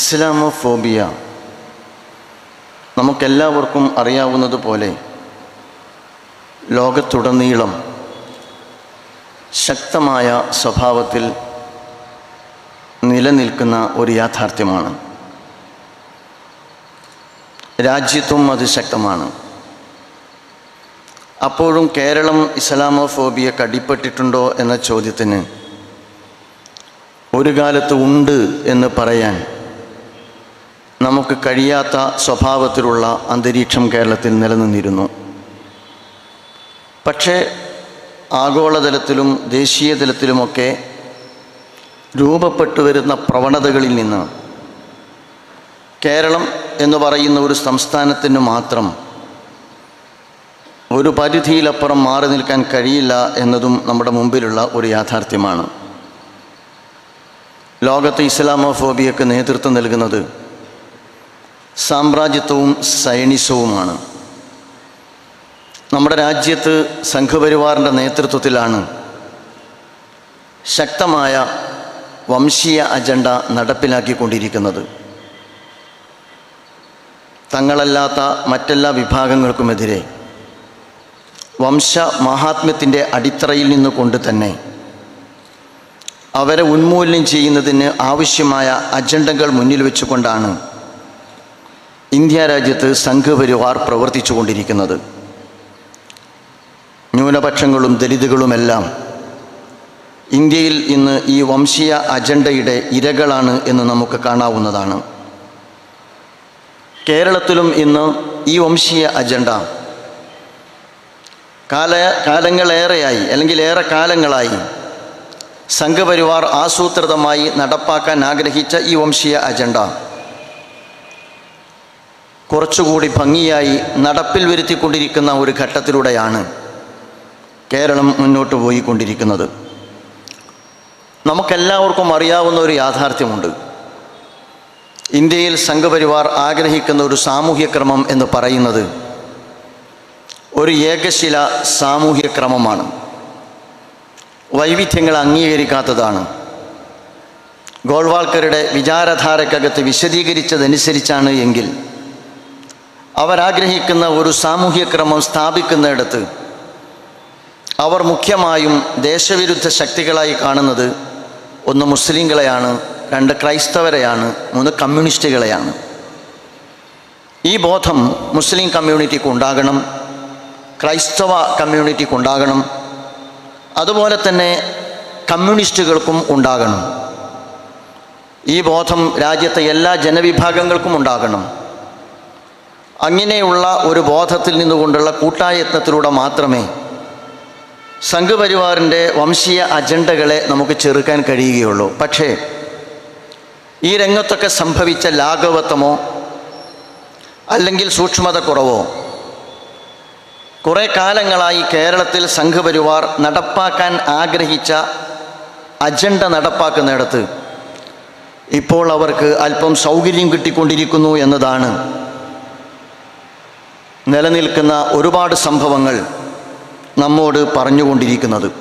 Islamophobia. നമുക്കെല്ലാവർക്കും അറിയാവുന്നതുപോലെ ലോകത്തുടനീളം ശക്തമായ സ്വഭാവത്തിൽ നിലനിൽക്കുന്ന ഒരു യാഥാർത്ഥ്യമാണ്. രാജ്യത്തും അത് ശക്തമാണ്. അപ്പോഴും കേരളം ഇസ്ലാമോഫോബിയക്ക് കടിപ്പെട്ടിട്ടുണ്ടോ എന്ന ചോദ്യത്തിന് ഒരു കാലത്ത് ഉണ്ട് എന്ന് പറയാൻ നമുക്ക് കഴിയാത്ത സ്വഭാവത്തിലുള്ള അന്തരീക്ഷം കേരളത്തിൽ നിലനിന്നിരുന്നു. പക്ഷേ ആഗോളതലത്തിലും ദേശീയ തലത്തിലുമൊക്കെ രൂപപ്പെട്ടു വരുന്ന പ്രവണതകളിൽ നിന്ന് കേരളം എന്ന് പറയുന്ന ഒരു സംസ്ഥാനത്തിന് മാത്രം ഒരു പരിധിയിലപ്പുറം മാറി നിൽക്കാൻ കഴിയില്ല എന്നതും നമ്മുടെ മുമ്പിലുള്ള ഒരു യാഥാർത്ഥ്യമാണ്. ലോകത്ത് ഇസ്ലാമോഫോബിയക്ക് നേതൃത്വം നൽകുന്നത് സാമ്രാജ്യത്വവും സൈനിസവുമാണ്. നമ്മുടെ രാജ്യത്ത് സംഘപരിവാറിന്റെ നേതൃത്വത്തിലാണ് ശക്തമായ വംശീയ അജണ്ട നടപ്പിലാക്കിക്കൊണ്ടിരിക്കുന്നത്. തങ്ങളല്ലാത്ത മറ്റെല്ലാ വിഭാഗങ്ങൾക്കുമെതിരെ വംശ മഹാത്മ്യത്തിന്റെ അടിത്തറയിൽ നിന്നുകൊണ്ട് തന്നെ അവരെ ഉന്മൂലനം ചെയ്യുന്നതിന് ആവശ്യമായ അജണ്ടകൾ മുന്നിൽ വെച്ചുകൊണ്ടാണ് ഇന്ത്യ രാജ്യത്ത് സംഘപരിവാർ പ്രവർത്തിച്ചു കൊണ്ടിരിക്കുന്നത് ന്യൂനപക്ഷങ്ങളും ദലിതുകളുമെല്ലാം ഇന്ത്യയിൽ ഇന്ന് ഈ വംശീയ അജണ്ടയുടെ ഇരകളാണ് എന്ന് നമുക്ക് കാണാവുന്നതാണ്. കേരളത്തിലും ഇന്ന് ഈ വംശീയ അജണ്ട കാല കാലങ്ങളേറെയായി അല്ലെങ്കിൽ ഏറെ കാലങ്ങളായി സംഘപരിവാർ ആസൂത്രിതമായി നടപ്പാക്കാൻ ആഗ്രഹിച്ച ഈ വംശീയ അജണ്ട. കുറച്ചുകൂടി ഭംഗിയായി നടപ്പിൽ വരുത്തിക്കൊണ്ടിരിക്കുന്ന ഒരു ഘട്ടത്തിലൂടെയാണ് കേരളം മുന്നോട്ട് പോയിക്കൊണ്ടിരിക്കുന്നത്. നമുക്കെല്ലാവർക്കും അറിയാവുന്ന ഒരു യാഥാർത്ഥ്യമുണ്ട്. ഇന്ത്യയിൽ സംഘപരിവാർ ആഗ്രഹിക്കുന്ന ഒരു സാമൂഹ്യ ക്രമം എന്ന് പറയുന്നത് ഒരു ഏകശില സാമൂഹ്യ ക്രമമാണ്. വൈവിധ്യങ്ങൾ അംഗീകരിക്കാത്തതാണ്. ഗോൾവാൾക്കറുടെ വിചാരധാരക്കകത്ത് വിശദീകരിച്ചതനുസരിച്ചാണ് എങ്കിൽ അവരാഗ്രഹിക്കുന്ന ഒരു സാമൂഹ്യ ക്രമം സ്ഥാപിക്കുന്നിടത്ത് അവർ മുഖ്യമായും ദേശവിരുദ്ധ ശക്തികളായി കാണുന്നത് ഒന്ന് മുസ്ലിങ്ങളെയാണ് രണ്ട് ക്രൈസ്തവരെയാണ് മൂന്ന് കമ്മ്യൂണിസ്റ്റുകളെയാണ്. ഈ ബോധം മുസ്ലിം കമ്മ്യൂണിറ്റിക്ക് ഉണ്ടാകണം ക്രൈസ്തവ കമ്മ്യൂണിറ്റിക്ക് ഉണ്ടാകണം അതുപോലെ തന്നെ കമ്മ്യൂണിസ്റ്റുകൾക്കും ഉണ്ടാകണം. ഈ ബോധം രാജ്യത്തെ എല്ലാ ജനവിഭാഗങ്ങൾക്കും ഉണ്ടാകണം. അങ്ങനെയുള്ള ഒരു ബോധത്തിൽ നിന്നുകൊണ്ടുള്ള കൂട്ടായത്നത്തിലൂടെ മാത്രമേ സംഘപരിവാറിന്റെ വംശീയ അജണ്ടകളെ നമുക്ക് ചെറുക്കാൻ കഴിയുകയുള്ളൂ. പക്ഷേ ഈ രംഗത്തൊക്കെ സംഭവിച്ച ലാഘവത്വമോ അല്ലെങ്കിൽ സൂക്ഷ്മത കുറവോ കുറേ കാലങ്ങളായി കേരളത്തിൽ സംഘപരിവാർ നടപ്പാക്കാൻ ആഗ്രഹിച്ച അജണ്ട നടപ്പാക്കുന്നിടത്ത് ഇപ്പോൾ അവർക്ക് അല്പം സൗകര്യം കിട്ടിക്കൊണ്ടിരിക്കുന്നു എന്നതാണ് നിലനിൽക്കുന്ന ഒരുപാട് സംഭവങ്ങൾ നമ്മോട് പറഞ്ഞുകൊണ്ടിരിക്കുന്നത്.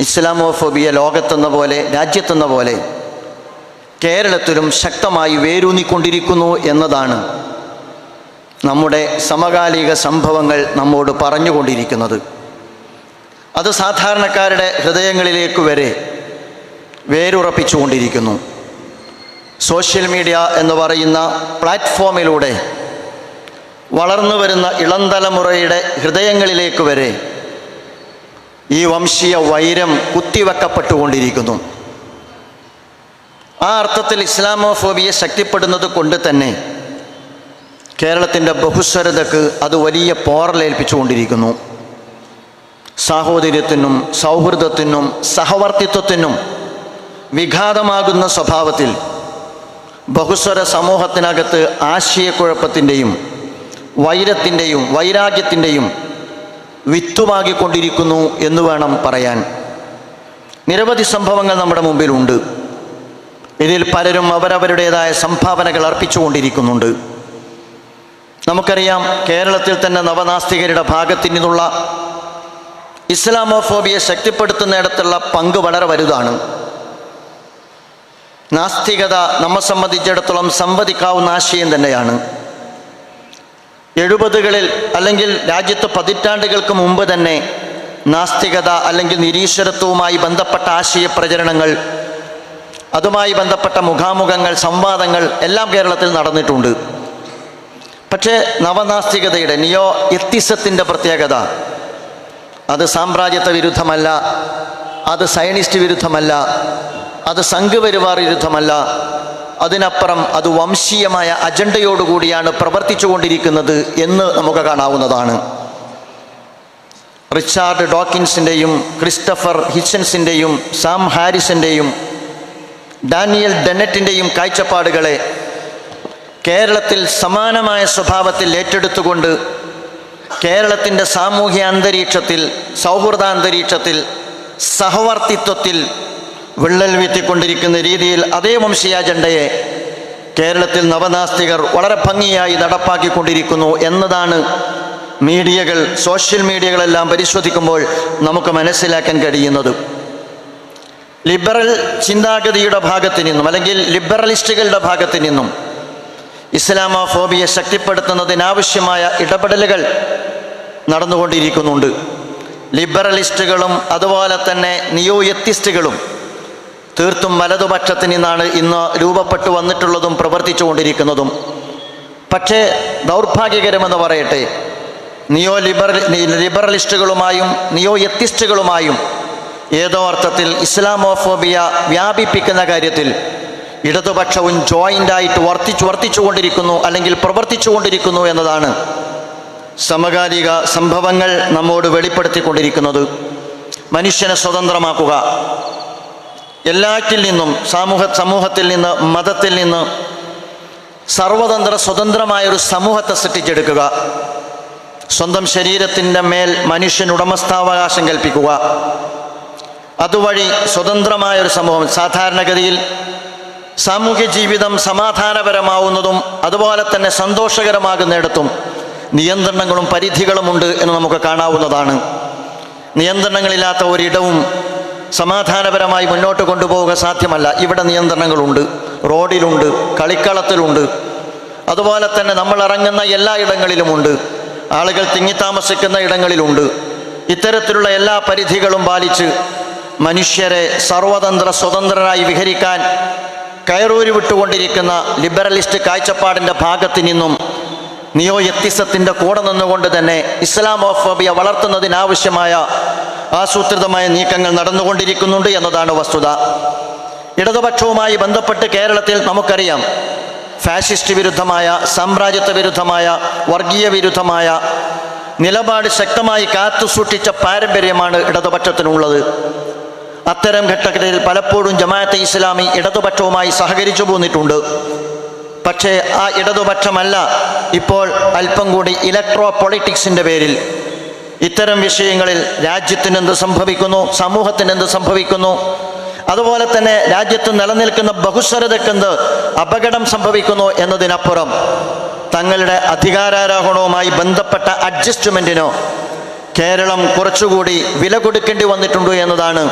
ഇസ്ലാമോഫോബിയ ലോകത്തെന്ന പോലെ രാജ്യത്തെന്ന പോലെ കേരളത്തിലും ശക്തമായി വേരൂന്നിക്കൊണ്ടിരിക്കുന്നു എന്നതാണ് നമ്മുടെ സമകാലിക സംഭവങ്ങൾ നമ്മോട് പറഞ്ഞുകൊണ്ടിരിക്കുന്നത്. അത് സാധാരണക്കാരുടെ ഹൃദയങ്ങളിലേക്ക് വരെ വേരുറപ്പിച്ചുകൊണ്ടിരിക്കുന്നു. സോഷ്യൽ മീഡിയ എന്ന് പറയുന്ന പ്ലാറ്റ്ഫോമിലൂടെ വളർന്നു വരുന്ന ഇളം തലമുറയുടെ ഹൃദയങ്ങളിലേക്ക് വരെ ഈ വംശീയ വൈരം കുത്തിവെക്കപ്പെട്ടുകൊണ്ടിരിക്കുന്നു. ആ അർത്ഥത്തിൽ ഇസ്ലാമോഫോബിയ ശക്തിപ്പെടുന്നത് കൊണ്ട് തന്നെ കേരളത്തിന്റെ ബഹുസ്വരതക്ക് അത് വലിയ പോറലേൽപ്പിച്ചുകൊണ്ടിരിക്കുന്നു. സാഹോദര്യത്തിനും സൗഹൃദത്തിനും സഹവർത്തിത്വത്തിനും വിഘാതമാകുന്ന സ്വഭാവത്തിൽ ബഹുസ്വര സമൂഹത്തിനകത്ത് ആശയക്കുഴപ്പത്തിന്റെയും വൈരത്തിന്റെയും വൈരാഗ്യത്തിന്റെയും വിത്തുമാകിക്കൊണ്ടിരിക്കുന്നു എന്ന് വേണം പറയാൻ. നിരവധി സംഭവങ്ങൾ നമ്മുടെ മുമ്പിലുണ്ട്. ഇതിൽ പലരും അവരവരുടേതായ സംഭാവനകൾ അർപ്പിച്ചുകൊണ്ടിരിക്കുന്നുണ്ട്. നമുക്കറിയാം കേരളത്തിൽ തന്നെ നവനാസ്തികരുടെ ഭാഗത്തു നിന്നുള്ള ഇസ്ലാമോഫോബിയെ ശക്തിപ്പെടുത്തുന്നിടത്തുള്ള പങ്ക് വളരെ വലുതാണ്. നാസ്തികത നമ്മെ സംബന്ധിച്ചിടത്തോളം സംവദിക്കാവുന്ന ആശയം തന്നെയാണ്. എഴുപതുകളിൽ അല്ലെങ്കിൽ രാജ്യത്ത് പതിറ്റാണ്ടുകൾക്ക് മുമ്പ് തന്നെ നാസ്തികത അല്ലെങ്കിൽ നിരീശ്വരത്വവുമായി ബന്ധപ്പെട്ട ആശയ പ്രചരണങ്ങൾ അതുമായി ബന്ധപ്പെട്ട മുഖാമുഖങ്ങൾ സംവാദങ്ങൾ എല്ലാം കേരളത്തിൽ നടന്നിട്ടുണ്ട്. പക്ഷേ നവനാസ്തികതയുടെ നിയോ എത്തിസത്തിന്റെ പ്രത്യേകത അത് സാമ്രാജ്യത്വ വിരുദ്ധമല്ല. അത് സയനിസ്റ്റ് വിരുദ്ധമല്ല അത് സംഘപരിവാർ വിരുദ്ധമല്ല. അതിനപ്പുറം അത് വംശീയമായ അജണ്ടയോടുകൂടിയാണ് പ്രവർത്തിച്ചു കൊണ്ടിരിക്കുന്നത് എന്ന് നമുക്ക് കാണാവുന്നതാണ്. റിച്ചാർഡ് ഡോക്കിൻസിന്റെയും ക്രിസ്റ്റഫർ ഹിച്ചൻസിന്റെയും സാം ഹാരിസിന്റെയും ഡാനിയൽ ഡെന്നറ്റിന്റെയും കാഴ്ചപ്പാടുകളെ കേരളത്തിൽ സമാനമായ സ്വഭാവത്തിൽ ഏറ്റെടുത്തുകൊണ്ട് കേരളത്തിന്റെ സാമൂഹ്യ അന്തരീക്ഷത്തിൽ സൗഹൃദാന്തരീക്ഷത്തിൽ സഹവർത്തിത്വത്തിൽ വിള്ളൽ വീത്തിക്കൊണ്ടിരിക്കുന്ന രീതിയിൽ അതേ വംശീയ അജണ്ടയെ കേരളത്തിൽ നവനാസ്തികർ വളരെ ഭംഗിയായി നടപ്പാക്കിക്കൊണ്ടിരിക്കുന്നു എന്നതാണ് മീഡിയകൾ സോഷ്യൽ മീഡിയകളെല്ലാം പരിശോധിക്കുമ്പോൾ നമുക്ക് മനസ്സിലാക്കാൻ കഴിയുന്നത്. ലിബറൽ ചിന്താഗതിയുടെ ഭാഗത്ത് നിന്നും അല്ലെങ്കിൽ ലിബറലിസ്റ്റുകളുടെ ഭാഗത്ത് നിന്നും ഇസ്ലാമോഫോബിയെ ശക്തിപ്പെടുത്തുന്നതിനാവശ്യമായ ഇടപെടലുകൾ നടന്നുകൊണ്ടിരിക്കുന്നുണ്ട്. ലിബറലിസ്റ്റുകളും അതുപോലെ തന്നെ നിയോ എത്തിസ്റ്റുകളും തീർത്തും വലതുപക്ഷത്തിൽ നിന്നാണ് ഇന്ന് രൂപപ്പെട്ടു വന്നിട്ടുള്ളതും പ്രവർത്തിച്ചു കൊണ്ടിരിക്കുന്നതും പക്ഷേ ദൗർഭാഗ്യകരമെന്ന് പറയട്ടെ നിയോ ലിബറൽ ലിബറലിസ്റ്റുകളുമായും നിയോ എത്തിസ്റ്റുകളുമായും ഏതോ അർത്ഥത്തിൽ ഇസ്ലാമോഫോബിയ വ്യാപിപ്പിക്കുന്ന കാര്യത്തിൽ ഇടതുപക്ഷവും ജോയിന്റായിട്ട് വർത്തിച്ചു കൊണ്ടിരിക്കുന്നു അല്ലെങ്കിൽ പ്രവർത്തിച്ചുകൊണ്ടിരിക്കുന്നു എന്നതാണ്. സമകാലിക സംഭവങ്ങൾ നമ്മോട് വെളിപ്പെടുത്തിക്കൊണ്ടിരിക്കുന്നത് മനുഷ്യനെ സ്വതന്ത്രമാക്കുക. എല്ലാറ്റിൽ നിന്നും സമൂഹ സമൂഹത്തിൽ നിന്ന് മതത്തിൽ നിന്ന് സർവതന്ത്ര സ്വതന്ത്രമായൊരു സമൂഹത്തെ സൃഷ്ടിച്ചെടുക്കുക. സ്വന്തം ശരീരത്തിന്റെ മേൽ മനുഷ്യൻ ഉടമസ്ഥാവകാശം കൽപ്പിക്കുക. അതുവഴി സ്വതന്ത്രമായൊരു സമൂഹം സാധാരണഗതിയിൽ സാമൂഹ്യ ജീവിതം സമാധാനപരമാവുന്നതും അതുപോലെ തന്നെ സന്തോഷകരമാകുന്നിടത്തും നിയന്ത്രണങ്ങളും പരിധികളുമുണ്ട് എന്ന് നമുക്ക് കാണാവുന്നതാണ്. നിയന്ത്രണങ്ങളില്ലാത്ത ഒരിടവും സമാധാനപരമായി മുന്നോട്ട് കൊണ്ടുപോവുക സാധ്യമല്ല. ഇവിടെ നിയന്ത്രണങ്ങളുണ്ട് റോഡിലുണ്ട് കളിക്കളത്തിലുണ്ട്. അതുപോലെ തന്നെ നമ്മൾ ഇറങ്ങുന്ന എല്ലാ ഇടങ്ങളിലുമുണ്ട്. ആളുകൾ തിങ്ങിത്താമസിക്കുന്ന ഇടങ്ങളിലുണ്ട്. ഇത്തരത്തിലുള്ള എല്ലാ പരിധികളും പാലിച്ച് മനുഷ്യരെ സർവതന്ത്ര സ്വതന്ത്രരായി വിഹരിക്കാൻ കയറൂരി വിട്ടുകൊണ്ടിരിക്കുന്ന ലിബറലിസ്റ്റ് കാഴ്ചപ്പാടിന്റെ ഭാഗത്തു നിന്നും നിയോ എത്തിസത്തിന്റെ കൂടെ നിന്നുകൊണ്ട് തന്നെ ഇസ്ലാമോഫോബിയ വളർത്തുന്നതിനാവശ്യമായ ആസൂത്രിതമായ നീക്കങ്ങൾ നടന്നുകൊണ്ടിരിക്കുന്നുണ്ട് എന്നതാണ് വസ്തുത. ഇടതുപക്ഷവുമായി ബന്ധപ്പെട്ട് കേരളത്തിൽ നമുക്കറിയാം ഫാഷിസ്റ്റ് വിരുദ്ധമായ സാമ്രാജ്യത്വ വിരുദ്ധമായ വർഗീയ വിരുദ്ധമായ നിലപാട് ശക്തമായി കാത്തു സൂക്ഷിച്ച പാരമ്പര്യമാണ് ഇടതുപക്ഷത്തിനുള്ളത്. അത്തരം ഘട്ടങ്ങളിൽ പലപ്പോഴും ജമാഅത്തെ ഇസ്ലാമി ഇടതുപക്ഷവുമായി സഹകരിച്ചു പോന്നിട്ടുണ്ട്. പക്ഷേ ആ ഇടതുപക്ഷമല്ല. ഇപ്പോൾ അല്പം കൂടി ഇലക്ട്രോ പൊളിറ്റിക്സിന്റെ പേരിൽ. ഇത്തരം വിഷയങ്ങളിൽ രാജ്യത്തിന് എന്ത് സംഭവിക്കുന്നു സമൂഹത്തിന് എന്ത് സംഭവിക്കുന്നു? അതുപോലെ തന്നെ രാജ്യത്ത് നിലനിൽക്കുന്ന ബഹുസ്വരതക്കെന്ത് അപകടം സംഭവിക്കുന്നു എന്നതിനപ്പുറം തങ്ങളുടെ അധികാരാരോഹണവുമായി ബന്ധപ്പെട്ട അഡ്ജസ്റ്റ്മെന്റിനോ കേരളം കുറച്ചുകൂടി വില കൊടുക്കേണ്ടി വന്നിട്ടുണ്ട് എന്നതാണ്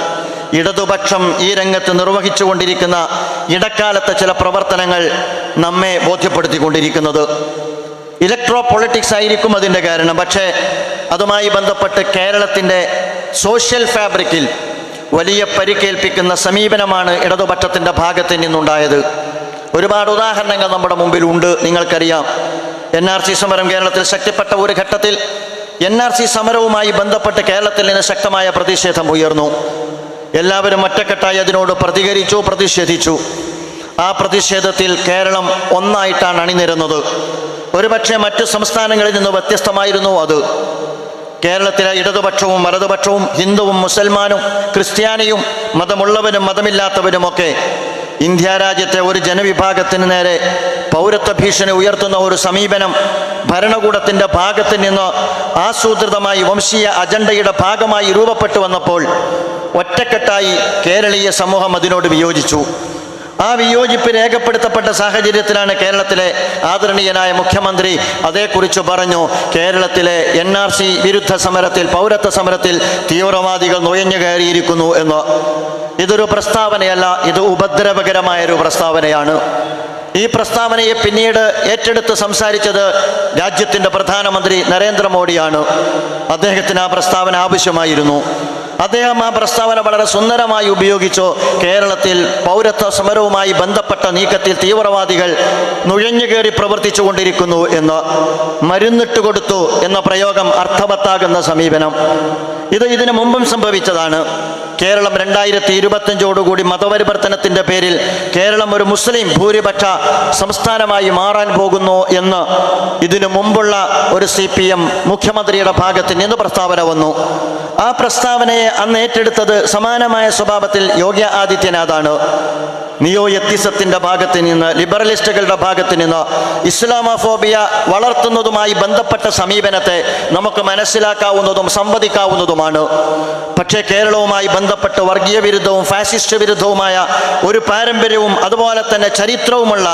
ഇടതുപക്ഷം ഈ രംഗത്ത് നിർവഹിച്ചുകൊണ്ടിരിക്കുന്ന ഇടക്കാലത്തെ ചില പ്രവർത്തനങ്ങൾ നമ്മെ ബോധ്യപ്പെടുത്തിക്കൊണ്ടിരിക്കുന്നത്. ഇലക്ട്രോ പൊളിറ്റിക്സ് ആയിരിക്കും അതിന്റെ കാരണം. പക്ഷേ അതുമായി ബന്ധപ്പെട്ട് കേരളത്തിന്റെ സോഷ്യൽ ഫാബ്രിക്കിൽ വലിയ പരിക്കേൽപ്പിക്കുന്ന സമീപനമാണ് ഇടതുപക്ഷത്തിന്റെ ഭാഗത്ത് നിന്നുണ്ടായത്. ഒരുപാട് ഉദാഹരണങ്ങൾ നമ്മുടെ മുമ്പിലുണ്ട്. നിങ്ങൾക്കറിയാം എൻ ആർ സി സമരം കേരളത്തിൽ ശക്തിപ്പെട്ട ഒരു ഘട്ടത്തിൽ എൻ ആർ സി സമരവുമായി ബന്ധപ്പെട്ട് കേരളത്തിൽ നിന്ന് ശക്തമായ പ്രതിഷേധം ഉയർന്നു. എല്ലാവരും ഒറ്റക്കെട്ടായി അതിനോട് പ്രതികരിച്ചു പ്രതിഷേധിച്ചു. ആ പ്രതിഷേധത്തിൽ കേരളം ഒന്നായിട്ടാണ് അണിനിരുന്നത്. ഒരുപക്ഷെ മറ്റു സംസ്ഥാനങ്ങളിൽ നിന്ന് വ്യത്യസ്തമായിരുന്നു അത്. കേരളത്തിലെ ഇടതുപക്ഷവും വലതുപക്ഷവും ഹിന്ദുവും മുസൽമാനും ക്രിസ്ത്യാനിയും മതമുള്ളവരും മതമില്ലാത്തവരുമൊക്കെ ഇന്ത്യ രാജ്യത്തെ ഒരു ജനവിഭാഗത്തിന് നേരെ പൗരത്വ ഭീഷണി ഉയർത്തുന്ന ഒരു സമീപനം ഭരണകൂടത്തിന്റെ ഭാഗത്ത് നിന്ന് ആസൂത്രിതമായി വംശീയ അജണ്ടയുടെ ഭാഗമായി രൂപപ്പെട്ടു വന്നപ്പോൾ ഒറ്റക്കെട്ടായി കേരളീയ സമൂഹം അതിനോട് വിയോജിച്ചു. ആ വിയോജിപ്പ് രേഖപ്പെടുത്തപ്പെട്ട സാഹചര്യത്തിലാണ് കേരളത്തിലെ ആദരണീയനായ മുഖ്യമന്ത്രി അതേക്കുറിച്ച് പറഞ്ഞു. കേരളത്തിലെ എൻ ആർ സി വിരുദ്ധ സമരത്തിൽ പൗരത്വ സമരത്തിൽ തീവ്രവാദികൾ നുഴഞ്ഞു കയറിയിരിക്കുന്നു എന്ന്. ഇതൊരു പ്രസ്താവനയല്ല ഇത് ഉപദ്രവകരമായ ഒരു പ്രസ്താവനയാണ്. ഈ പ്രസ്താവനയെ പിന്നീട് ഏറ്റെടുത്ത് സംസാരിച്ചത് രാജ്യത്തിന്റെ പ്രധാനമന്ത്രി നരേന്ദ്രമോദിയാണ്. അദ്ദേഹത്തിന് ആ പ്രസ്താവന ആവശ്യമായിരുന്നു. അദ്ദേഹം ആ പ്രസ്താവന വളരെ സുന്ദരമായി ഉപയോഗിച്ചു. കേരളത്തിൽ പൗരത്വ സമരവുമായി ബന്ധപ്പെട്ട നീക്കത്തിൽ തീവ്രവാദികൾ നുഴഞ്ഞുകയറി പ്രവർത്തിച്ചു കൊണ്ടിരിക്കുന്നു എന്ന് മരുന്നിട്ട് കൊടുത്തു എന്ന പ്രയോഗം അർത്ഥവത്താകുന്ന സമീപനം. ഇത് ഇതിനു മുമ്പും സംഭവിച്ചതാണ്. കേരളം രണ്ടായിരത്തി ഇരുപത്തഞ്ചോടുകൂടി മതപരിവർത്തനത്തിന്റെ പേരിൽ കേരളം ഒരു മുസ്ലിം ഭൂരിപക്ഷ സംസ്ഥാനമായി മാറാൻ പോകുന്നു എന്ന് ഇതിനു മുമ്പുള്ള ഒരു സി പി എം മുഖ്യമന്ത്രിയുടെ ഭാഗത്ത് നിന്ന് പ്രസ്താവന വന്നു. ആ പ്രസ്താവനയെ അന്ന് ഏറ്റെടുത്തത് സമാനമായ സ്വഭാവത്തിൽ യോഗി ആദിത്യനാഥാണ്. നിയോ എത്തിസത്തിന്റെ ഭാഗത്ത് നിന്ന് ലിബറലിസ്റ്റുകളുടെ ഭാഗത്ത് നിന്ന് ഇസ്ലാമോഫോബിയ വളർത്തുന്നതുമായി ബന്ധപ്പെട്ട സമീപനത്തെ നമുക്ക് മനസ്സിലാക്കാവുന്നതും സംവദിക്കാവുന്നതുമാണ്. പക്ഷേ കേരളവുമായി ബന്ധപ്പെട്ട് വർഗീയ വിരുദ്ധവും ഫാസിസ്റ്റ് വിരുദ്ധവുമായ ഒരു പാരമ്പര്യവും അതുപോലെ തന്നെ ചരിത്രവുമുള്ള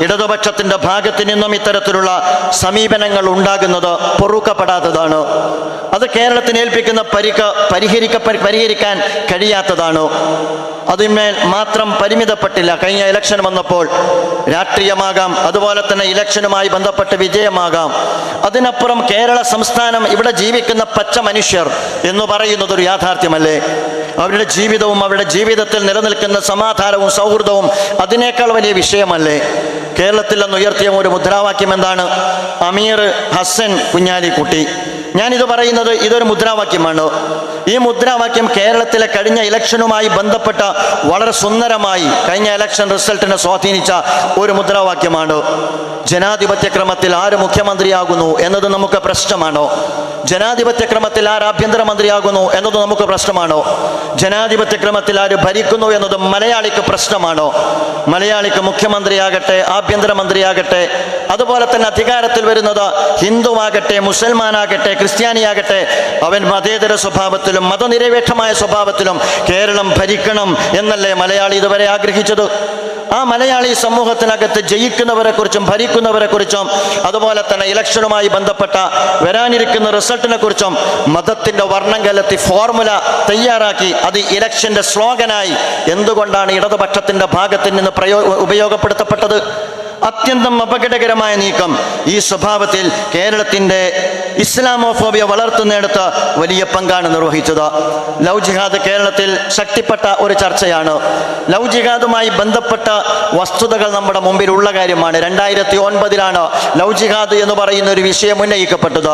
ഇടതുപക്ഷത്തിന്റെ ഭാഗത്ത് നിന്നും ഇത്തരത്തിലുള്ള സമീപനങ്ങൾ ഉണ്ടാകുന്നത് പൊറുക്കപ്പെടാത്തതാണ്. അത് കേരളത്തിന് ഏൽപ്പിക്കുന്ന പരിക്ക് പരിഹരിക്ക പരിഹരിക്കാൻ കഴിയാത്തതാണ്. അതിന്മേൽ മാത്രം പരിമിതപ്പെട്ടില്ല. കഴിഞ്ഞ ഇലക്ഷൻ വന്നപ്പോൾ രാഷ്ട്രീയമാകാം അതുപോലെ തന്നെ ഇലക്ഷനുമായി ബന്ധപ്പെട്ട് വിജയമാകാം. അതിനപ്പുറം കേരള സംസ്ഥാനം ഇവിടെ ജീവിക്കുന്ന പച്ച മനുഷ്യർ എന്ന് പറയുന്നത് ഒരു യാഥാർത്ഥ്യമല്ലേ? അവരുടെ ജീവിതവും അവരുടെ ജീവിതത്തിൽ നിലനിൽക്കുന്ന സമാധാനവും സൗഹൃദവും അതിനേക്കാൾ വലിയ വിഷയമല്ലേ? കേരളത്തിൽ അന്ന് ഉയർത്തിയ ഒരു മുദ്രാവാക്യം എന്താണ്? അമീർ ഹസൻ കുഞ്ഞാലിക്കുട്ടി. ഞാനിത് പറയുന്നത് ഇതൊരു മുദ്രാവാക്യമാണ്. ഈ മുദ്രാവാക്യം കേരളത്തിലെ കഴിഞ്ഞ ഇലക്ഷനുമായി ബന്ധപ്പെട്ട വളരെ സുന്ദരമായി കഴിഞ്ഞ ഇലക്ഷൻ റിസൾട്ടിനെ സ്വാധീനിച്ച ഒരു മുദ്രാവാക്യമാണ്. ജനാധിപത്യക്രമത്തിൽ ആര് മുഖ്യമന്ത്രിയാകുന്നു എന്നത് നമുക്ക് പ്രശ്നമാണോ? ജനാധിപത്യക്രമത്തിൽ ആര് ആഭ്യന്തരമന്ത്രിയാകുന്നു എന്നത് നമുക്ക് പ്രശ്നമാണോ? ജനാധിപത്യക്രമത്തിൽ ആര് ഭരിക്കുന്നു എന്നത് മലയാളിക്ക് പ്രശ്നമാണോ? മലയാളിക്ക് മുഖ്യമന്ത്രിയാകട്ടെ ആഭ്യന്തരമന്ത്രിയാകട്ടെ അതുപോലെ തന്നെ അധികാരത്തിൽ വരുന്നത് ഹിന്ദുവാകട്ടെ മുസൽമാനാകട്ടെ ക്രിസ്ത്യാനിയാകട്ടെ അവൻ മതേതര സ്വഭാവത്തിലും മതനിരപേക്ഷമായ സ്വഭാവത്തിലും കേരളം ഭരിക്കണം എന്നല്ലേ മലയാളി ഇതുവരെ ആഗ്രഹിച്ചത്? ആ മലയാളി സമൂഹത്തിനകത്ത് ജയിക്കുന്നവരെ കുറിച്ചും ഭരിക്കുന്നവരെ കുറിച്ചും അതുപോലെ തന്നെ ഇലക്ഷനുമായി ബന്ധപ്പെട്ട വരാനിരിക്കുന്ന റിസൾട്ടിനെ കുറിച്ചും മതത്തിന്റെ വർണം കലത്തി ഫോർമുല തയ്യാറാക്കി അത് ഇലക്ഷന്റെ സ്ലോഗനായി എന്തുകൊണ്ടാണ് ഇടതുപക്ഷത്തിന്റെ ഭാഗത്ത് നിന്ന് പ്രയോ ഉപയോഗപ്പെടുത്തപ്പെട്ടത്? അത്യന്തം അപകടകരമായ നീക്കം ഈ സ്വഭാവത്തിൽ കേരളത്തിന്റെ ഇസ്ലാമോഫോബിയ വളർത്തുന്നിടത്ത് വലിയ പങ്കാണ് നിർവഹിച്ചത്. ലവ് ജിഹാദ് കേരളത്തിൽ ശക്തിപ്പെട്ട ഒരു ചർച്ചയാണ്. ലവ് ജിഹാദുമായി ബന്ധപ്പെട്ട വസ്തുതകൾ നമ്മുടെ മുമ്പിൽ ഉള്ള കാര്യമാണ്. രണ്ടായിരത്തി ഒൻപതിലാണ് ലവ് ജിഹാദ് എന്ന് പറയുന്ന ഒരു വിഷയം ഉന്നയിക്കപ്പെട്ടത്.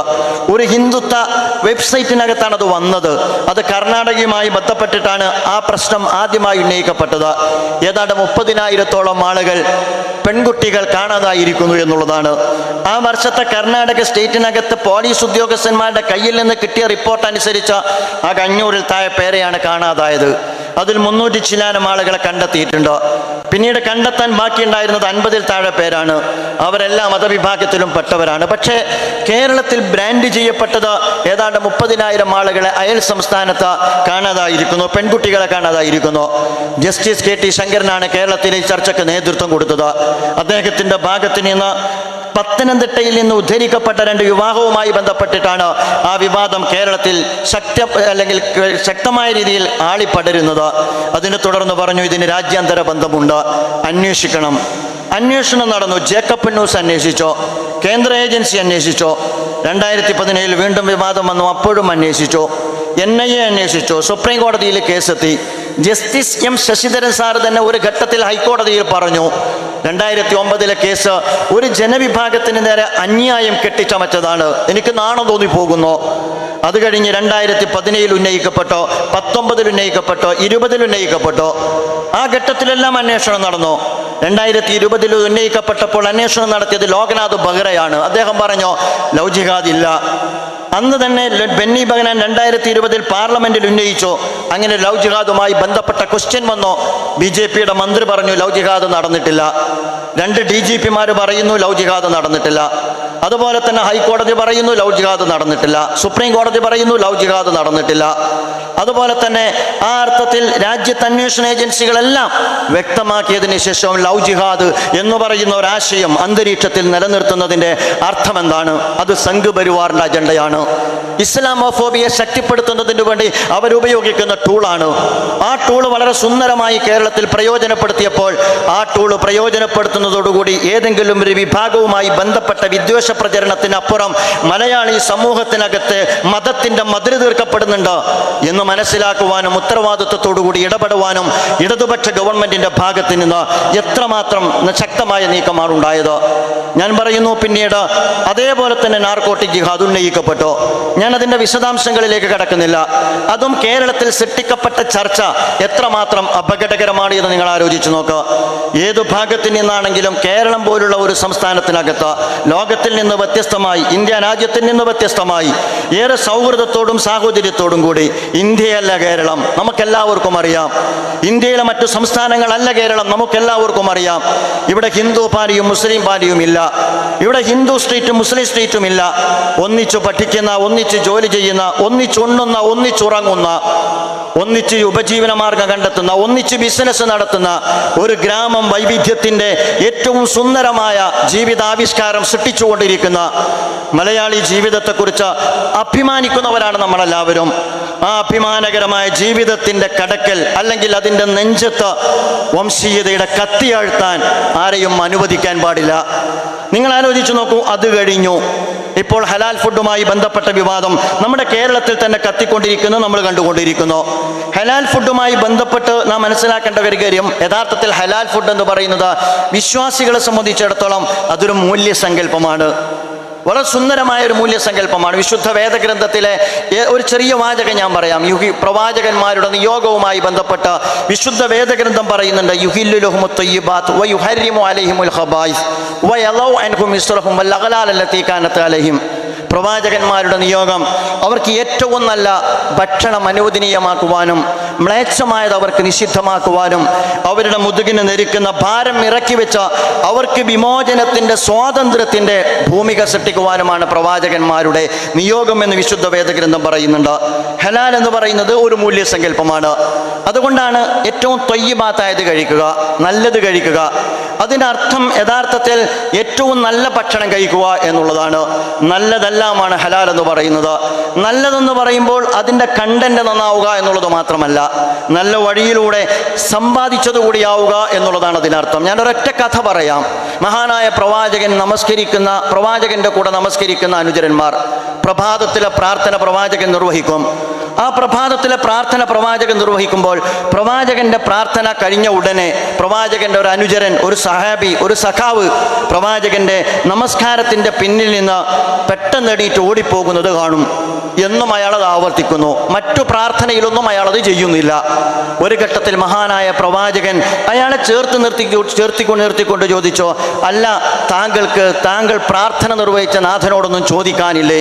ഒരു ഹിന്ദുത്വ വെബ്സൈറ്റിനകത്താണ് അത് വന്നത്. അത് കർണാടകയുമായി ബന്ധപ്പെട്ടിട്ടാണ് ആ പ്രശ്നം ആദ്യമായി ഉന്നയിക്കപ്പെട്ടത്. ഏതാണ്ട് മുപ്പതിനായിരത്തോളം ആളുകൾ പെൺകുട്ടികൾ കാണാതായിരിക്കുന്നു എന്നുള്ളതാണ്. ആ വർഷത്തെ കർണാടക സ്റ്റേറ്റിനകത്ത് പോലീസ് ഉദ്യോഗസ്ഥന്മാരുടെ കയ്യിൽ നിന്ന് കിട്ടിയ റിപ്പോർട്ട് അനുസരിച്ച് ആ കഞ്ഞൂരിൽ താഴെ പേരെയാണ് കാണാതായത്. അതിൽ മുന്നൂറ്റി ചിലാനം ആളുകളെ കണ്ടെത്തിയിട്ടുണ്ട്. പിന്നീട് കണ്ടെത്താൻ ബാക്കിയുണ്ടായിരുന്നത് അൻപതിൽ താഴെ പേരാണ്. അവരെല്ലാം മതവിഭാഗത്തിലും പെട്ടവരാണ്. പക്ഷേ കേരളത്തിൽ ബ്രാൻഡ് ചെയ്യപ്പെട്ടത് ഏതാണ്ട് മുപ്പതിനായിരം ആളുകളെ അയൽ സംസ്ഥാനത്ത് കാണാതായിരിക്കുന്നു പെൺകുട്ടികളെ കാണാതായിരിക്കുന്നു. ജസ്റ്റിസ് കെ ടി ശങ്കരനാണ് കേരളത്തിലെ ഈ ചർച്ചയ്ക്ക് നേതൃത്വം കൊടുത്തത്. അദ്ദേഹത്തിന്റെ ഭാഗത്ത് നിന്ന് പത്തനംതിട്ടയിൽ നിന്ന് ഉദ്ധരിക്കപ്പെട്ട രണ്ട് വിവാഹവുമായി ബന്ധപ്പെട്ടിട്ടാണ് ആ വിവാദം കേരളത്തിൽ ശക്ത അല്ലെങ്കിൽ ശക്തമായ രീതിയിൽ ആളിപ്പടരുന്നത്. അതിനെ തുടർന്ന് പറഞ്ഞു ഇതിന് രാജ്യാന്തര ബന്ധമുണ്ട്. അന്വേഷിക്കണം. അന്വേഷണം നടന്നു. ജേക്കബ് ന്യൂസ് അന്വേഷിച്ചോ? കേന്ദ്ര ഏജൻസി അന്വേഷിച്ചോ? രണ്ടായിരത്തി പതിനേഴിൽ വീണ്ടും വിവാദം വന്നു. അപ്പോഴും അന്വേഷിച്ചോ? എൻ ഐ എ അന്വേഷിച്ചു? സുപ്രീം കോടതിയിൽ കേസെത്തി. ജസ്റ്റിസ് എം ശശിധരൻ സാർ തന്നെ ഒരു ഘട്ടത്തിൽ ഹൈക്കോടതിയിൽ പറഞ്ഞു രണ്ടായിരത്തി ഒമ്പതിലെ കേസ് ഒരു ജനവിഭാഗത്തിന് നേരെ അന്യായം കെട്ടിച്ചമച്ചതാണ്. എനിക്ക് നാണം തോന്നിപ്പോകുന്നു അത് കഴിഞ്ഞ് രണ്ടായിരത്തി പതിനേഴിൽ ഉന്നയിക്കപ്പെട്ടോ പത്തൊമ്പതിൽ ഉന്നയിക്കപ്പെട്ടോ ഇരുപതിൽ ഉന്നയിക്കപ്പെട്ടോ ആ ഘട്ടത്തിലെല്ലാം അന്വേഷണം നടന്നു. രണ്ടായിരത്തി ഇരുപതിൽ ഉന്നയിക്കപ്പെട്ടപ്പോൾ അന്വേഷണം നടത്തിയത് ലോകനാഥ് ബഹ്റയാണ്. അദ്ദേഹം പറഞ്ഞു ലവ് ഇല്ല അന്ന് തന്നെ ബെന്നി ബഹനാൻ രണ്ടായിരത്തി ഇരുപതിൽ പാർലമെന്റിൽ ഉന്നയിച്ചു. അങ്ങനെ ലവ് ജിഹാദുമായി ബന്ധപ്പെട്ട ക്വസ്റ്റ്യൻ വന്നു. ബി ജെ പിയുടെ മന്ത്രി പറഞ്ഞു ലവ് ജിഹാദ് നടന്നിട്ടില്ല. രണ്ട് ഡി ജി പിമാർ പറയുന്നു ലവ് ജിഹാദ് നടന്നിട്ടില്ല. അതുപോലെ തന്നെ ഹൈക്കോടതി പറയുന്നു ലവ് ജിഹാദ് നടന്നിട്ടില്ല. സുപ്രീം കോടതി പറയുന്നു ലവ് ജിഹാദ് നടന്നിട്ടില്ല. അതുപോലെ തന്നെ ആ അർത്ഥത്തിൽ രാജ്യത്തെ അന്വേഷണ ഏജൻസികളെല്ലാം വ്യക്തമാക്കിയതിന് ശേഷം ലവ് ജിഹാദ് എന്ന് പറയുന്ന ഒരാശയം അന്തരീക്ഷത്തിൽ നിലനിർത്തുന്നതിന്റെ അർത്ഥം എന്താണ് അത് സംഘ് പരിവാറിന്റെ അജണ്ടയാണ്. ഇസ്ലാമോഫോബിയെ ശക്തിപ്പെടുത്തുന്നതിന് വേണ്ടി അവരുപയോഗിക്കുന്ന ടൂളാണ്. ആ ടൂൾ വളരെ സുന്ദരമായി കേരളത്തിൽ പ്രയോജനപ്പെടുത്തിയപ്പോൾ ആ ടൂൾ പ്രയോജനപ്പെടുത്തുന്നതോടുകൂടി ഏതെങ്കിലും ഒരു വിഭാഗവുമായി ബന്ധപ്പെട്ട വിദ്വേഷ പ്രചരണത്തിനപ്പുറം മലയാളി സമൂഹത്തിനകത്ത് മതത്തിന്റെ മതിൽ തീർക്കപ്പെടുന്നുണ്ട് എന്ന് മനസ്സിലാക്കുവാനും ഉത്തരവാദിത്വത്തോടുകൂടി ഇടപെടുവാനും ഇടതുപക്ഷ ഗവൺമെന്റിന്റെ ഭാഗത്ത് നിന്ന് എത്രമാത്രം ശക്തമായ നീക്കമാണ് ഉണ്ടായത്. ഞാൻ പറയുന്നു പിന്നീട് അതേപോലെ തന്നെ നാർക്കോട്ടിക് ജിഹാദ് ഉന്നയിക്കപ്പെട്ടു. ഞാൻ അതിന്റെ വിശദാംശങ്ങളിലേക്ക് കടക്കുന്നില്ല. അതും കേരളത്തിൽ സൃഷ്ടിക്കപ്പെട്ട ചർച്ച എത്രമാത്രം അപകടകരമാണ് എന്ന് നിങ്ങൾ ആലോചിച്ചു നോക്കുക ഏതു ഭാഗത്ത് നിന്നാണെങ്കിലും കേരളം പോലുള്ള ഒരു സംസ്ഥാനത്തിനകത്ത് ലോകത്തിൽ നിന്ന് വ്യത്യസ്തമായി ഇന്ത്യ രാജ്യത്തിൽ നിന്ന് വ്യത്യസ്തമായി ഏറെ സൗഹൃദത്തോടും സാഹോദര്യത്തോടും കൂടി ഇന്ത്യയല്ല കേരളം. നമുക്കെല്ലാവർക്കും അറിയാം. ഇന്ത്യയിലെ മറ്റു സംസ്ഥാനങ്ങളല്ല കേരളം. നമുക്കെല്ലാവർക്കും അറിയാം. ഇവിടെ ഹിന്ദു പാരിയും മുസ്ലിം പാരിയും ഇല്ല. ഇവിടെ ഹിന്ദു സ്ട്രീറ്റും മുസ്ലിം സ്ട്രീറ്റും ഇല്ല. ഒന്നിച്ചു പഠിക്കുന്ന ഒന്നിച്ച് ജോലി ചെയ്യുന്ന ഒന്നിച്ചുണ്ണുന്ന ഒന്നിച്ചുറങ്ങുന്ന ഒന്നിച്ച് ഉപജീവന മാർഗം കണ്ടെത്തുന്ന ഒന്നിച്ച് ബിസിനസ് നടത്തുന്ന ഒരു ഗ്രാമം വൈവിധ്യത്തിന്റെ ഏറ്റവും സുന്ദരമായ ജീവിതാവിഷ്കാരം സൃഷ്ടിച്ചുകൊണ്ടിരിക്കുന്ന മലയാളി ജീവിതത്തെക്കുറിച്ച് അഭിമാനിക്കുന്നവരാണ് നമ്മളെല്ലാവരും. ആ അഭിമാനകരമായ ജീവിതത്തിന്റെ കടക്കൽ അല്ലെങ്കിൽ അതിന്റെ നെഞ്ചത്ത് വംശീയതയുടെ കത്തിയാഴ്ത്താൻ ആരെയും അനുവദിക്കാൻ പാടില്ല. നിങ്ങൾ ആലോചിച്ചു നോക്കൂ അത് കഴിഞ്ഞു. ഇപ്പോൾ ഹലാൽ ഫുഡുമായി ബന്ധപ്പെട്ട വിവാദം നമ്മുടെ കേരളത്തിൽ തന്നെ കത്തിക്കൊണ്ടിരിക്കുന്നു നമ്മൾ കണ്ടുകൊണ്ടിരിക്കുന്നു. ഹലാൽ ഫുഡുമായി ബന്ധപ്പെട്ട് നാം മനസ്സിലാക്കേണ്ട ഒരു കാര്യം യഥാർത്ഥത്തിൽ ഹലാൽ ഫുഡ് എന്ന് പറയുന്നത് വിശ്വാസികളെ സംബന്ധിച്ചിടത്തോളം അതൊരു മൂല്യസങ്കല്പമാണ്. വളരെ സുന്ദരമായ ഒരു മൂല്യസങ്കല്പമാണ്. വിശുദ്ധ വേദഗ്രന്ഥത്തിലെ ഒരു ചെറിയ വാചകം ഞാൻ പറയാം. യുഹി പ്രവാചകന്മാരുടെ നിയോഗവുമായി ബന്ധപ്പെട്ട വിശുദ്ധ വേദഗ്രന്ഥം പറയുന്നുണ്ട്. യുഹില്ലുഹുമുത്തുബാത്ത് അലഹിമുൽ അലൈഹിമുൽ ഖബായിസ് വയലൗ അൻഹും ഇസ്റഹും അലൈഹിം. പ്രവാചകന്മാരുടെ നിയോഗം അവർക്ക് ഏറ്റവും നല്ല ഭക്ഷണം അനുവദനീയമാക്കുവാനും മ്ലേച്ഛമായത് അവർക്ക് നിഷിദ്ധമാക്കുവാനും അവരുടെ മുതുകിന് നെരുക്കുന്ന ഭാരം ഇറക്കി വെച്ച അവർക്ക് വിമോചനത്തിന്റെ സ്വാതന്ത്ര്യത്തിന്റെ ഭൂമിക സൃഷ്ടിക്കുവാനുമാണ് പ്രവാചകന്മാരുടെ നിയോഗം എന്ന് വിശുദ്ധ വേദഗ്രന്ഥം പറയുന്നുണ്ട്. ഹലാൽ എന്ന് പറയുന്നത് ഒരു മൂല്യസങ്കല്പമാണ്. അതുകൊണ്ടാണ് ഏറ്റവും തൊയ്യബാത്തായത് കഴിക്കുക നല്ലത് കഴിക്കുക. അതിന്റെ അർത്ഥം യഥാർത്ഥത്തിൽ ഏറ്റവും നല്ല ഭക്ഷണം കഴിക്കുക എന്നുള്ളതാണ്. നല്ലതെല്ലാമാണ് ഹലാൽ എന്ന് പറയുന്നത്. നല്ലതെന്ന് പറയുമ്പോൾ അതിന്റെ കണ്ടന്റ് നന്നാവുക എന്നുള്ളത് മാത്രമല്ല നല്ല വഴിയിലൂടെ സമ്പാദിച്ചതുകൂടിയാവുക എന്നുള്ളതാണ് അതിനർത്ഥം. ഞാൻ ഒരൊറ്റ കഥ പറയാം. മഹാനായ പ്രവാചകൻ നമസ്കരിക്കുന്ന പ്രവാചകന്റെ കൂടെ നമസ്കരിക്കുന്ന അനുചരന്മാർ പ്രഭാതത്തിലെ പ്രാർത്ഥന പ്രവാചകൻ നിർവഹിക്കും. ആ പ്രഭാതത്തിലെ പ്രാർത്ഥന പ്രവാചകൻ നിർവഹിക്കുമ്പോൾ പ്രവാചകന്റെ പ്രാർത്ഥന കഴിഞ്ഞ ഉടനെ പ്രവാചകന്റെ ഒരു അനുചരൻ ഒരു സഹാബി ഒരു സഖാവ് പ്രവാചകന്റെ നമസ്കാരത്തിന്റെ പിന്നിൽ നിന്ന് പെട്ടെന്ന് എണീറ്റ് ഓടിപ്പോകുന്നത് കാണും. എന്നും അയാൾ അത് ആവർത്തിക്കുന്നു. മറ്റു പ്രാർത്ഥനയിലൊന്നും അയാൾ അത് ചെയ്യുന്നില്ല. ഒരു ഘട്ടത്തിൽ മഹാനായ പ്രവാചകൻ അയാളെ ചേർത്ത് നിർത്തി ചേർത്തിക്കൊണ്ട് നിർത്തിക്കൊണ്ട് ചോദിച്ചോ അല്ല താങ്കൾക്ക് താങ്കൾ പ്രാർത്ഥന നിർവഹിച്ച നാഥനോടൊന്നും ചോദിക്കാനില്ലേ?